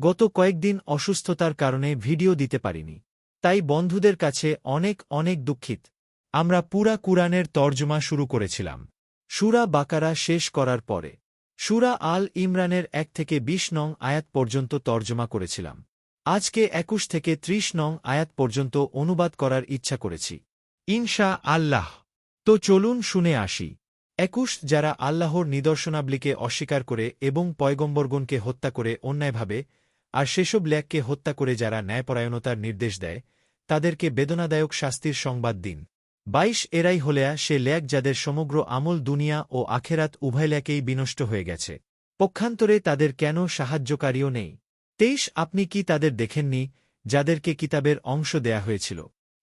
গত কয়েকদিন অসুস্থতার কারণে ভিডিও দিতে পারিনি। তাই বন্ধুদের কাছে অনেক অনেক দুঃখিত। আমরা পুরা কুরআনের তর্জমা শুরু করেছিলাম। সুরা বাকারা শেষ করার পরে। সুরা আল ইমরানের এক থেকে ২০ নং আয়াত পর্যন্ত তর্জমা করেছিলাম। আজকে একুশ থেকে ৩০ নং আয়াত পর্যন্ত অনুবাদ করার ইচ্ছা করেছি। ইনশা আল্লাহ। তো চলুন শুনে আসি। একুশ যারা আল্লাহর নিদর্শনাবলিকে অস্বীকার করে এবং পয়গম্বরগণকে হত্যা করে অন্যায়ভাবে আর সেসব ল্যাককে হত্যা করে যারা ন্যায়পরায়ণতার নির্দেশ দেয়, তাদেরকে বেদনাদায়ক শাস্তির সংবাদ দিন। বাইশ এরাই হলেয়া সে ল্যাক যাদের সমগ্র আমল দুনিয়া ও আখেরাত উভয় ল্যাকেই বিনষ্ট হয়ে গেছে। পক্ষান্তরে তাদের কেন সাহায্যকারীও নেই? তেইশ, আপনি কি তাদের দেখেননি, যাদেরকে কিতাবের অংশ দেয়া হয়েছিল?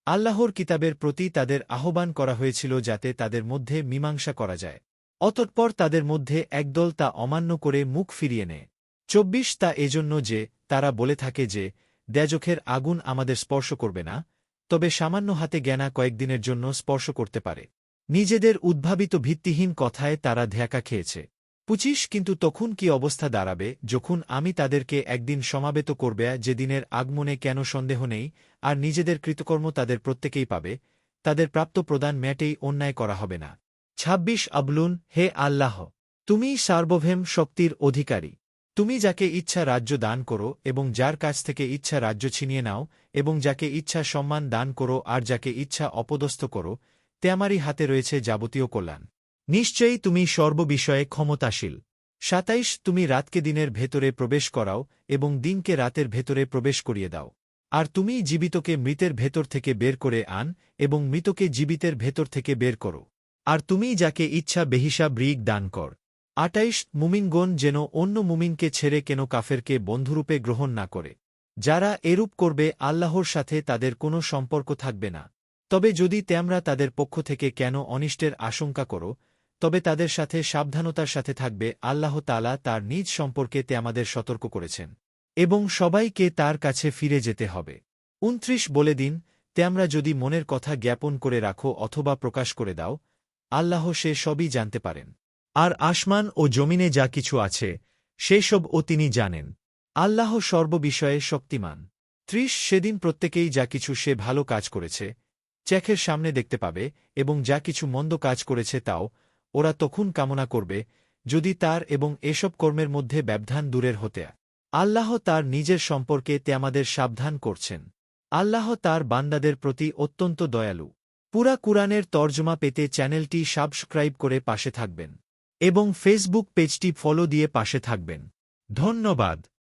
আল্লাহর কিতাবের প্রতি তাদের আহ্বান করা হয়েছিল যাতে তাদের মধ্যে মীমাংসা করা যায়। অতঃপর তাদের মধ্যে একদল তা অমান্য করে মুখ ফিরিয়ে নেয়। চব্বিশ তা এজন্য যে, তারা বলে থাকে যে, দ্যাজখের আগুন আমাদের স্পর্শ করবে না, তবে সামান্য হাতে জ্ঞানা কয়েকদিনের জন্য স্পর্শ করতে পারে। নিজেদের উদ্ভাবিত ভিত্তিহীন কথায় তারা ধ্যাকা খেয়েছে। পুচিশ কিন্তু তখন কি অবস্থা দাঁড়াবে, যখন আমি তাদেরকে একদিন সমাবেত করবে যেদিনের আগমনে কেন সন্দেহ নেই, আর নিজেদের কৃতকর্ম তাদের প্রত্যেকেই পাবে, তাদের প্রাপ্ত প্রদান ম্যাটেই অন্যায় করা হবে না। ২৬ আবলুন, হে আল্লাহ! তুমিই সার্বভৌম শক্তির অধিকারী। তুমি যাকে ইচ্ছা রাজ্য দান করো এবং যার কাছ থেকে ইচ্ছা রাজ্য ছিনিয়ে নাও এবং যাকে ইচ্ছা সম্মান দান করো আর যাকে ইচ্ছা অপদস্থ করো, তে আমারই হাতে রয়েছে যাবতীয় কল্যাণ। নিশ্চয়ই তুমি সর্ববিষয়ে ক্ষমতাশীল। সাতাইশ, তুমি রাতকে দিনের ভেতরে প্রবেশ করাও এবং দিনকে রাতের ভেতরে প্রবেশ করিয়ে দাও। আর তুমি জীবিতকে মৃতের ভেতর থেকে বের করে আন এবং মৃতকে জীবিতের ভেতর থেকে বের করো। আর তুমি যাকে ইচ্ছা বেহিসাব রিগ দান কর। আটাইশ মুমিনগণ যেন অন্য মুমিনকে ছেড়ে কেন কাফেরকে বন্ধুরূপে গ্রহণ না করে, যারা এরূপ করবে আল্লাহর সাথে তাদের কোনো সম্পর্ক থাকবে না। তবে যদি তেমরা তাদের পক্ষ থেকে কেন অনিষ্টের আশঙ্কা করো, তবে তাদের সাথে সাবধানতার সাথে থাকবে আল্লাহ তালা তার নিজ সম্পর্কে আমাদের সতর্ক করেছেন, এবং সবাইকে তার কাছে ফিরে যেতে হবে। উনত্রিশ বলে দিন, তেমরা যদি মনের কথা জ্ঞাপন করে রাখো অথবা প্রকাশ করে দাও, আল্লাহ সে সবই জানতে পারেন। আর আসমান ও জমিনে যা কিছু আছে, সেসব ও তিনি জানেন। আল্লাহ সর্ববিষয়ে শক্তিমান। ত্রিশ সেদিন প্রত্যেকেই যা কিছু সে ভালো কাজ করেছে, চেখের সামনে দেখতে পাবে এবং যা কিছু মন্দ কাজ করেছে তাও ওরা তখন কামনা করবে, যদি তার এবং এসব কর্মের মধ্যে ব্যবধান দূরের হতে। আল্লাহ তার নিজের সম্পর্কে তে আমাদের সাবধান করছেন। আল্লাহ তার বান্দাদের প্রতি অত্যন্ত দয়ালু। পুরা কুরআনের তর্জমা পেতে চ্যানেলটি সাবস্ক্রাইব করে পাশে থাকবেন। এবং ফেসবুক পেজটি ফলো দিয়ে পাশে থাকবেন। ধন্যবাদ।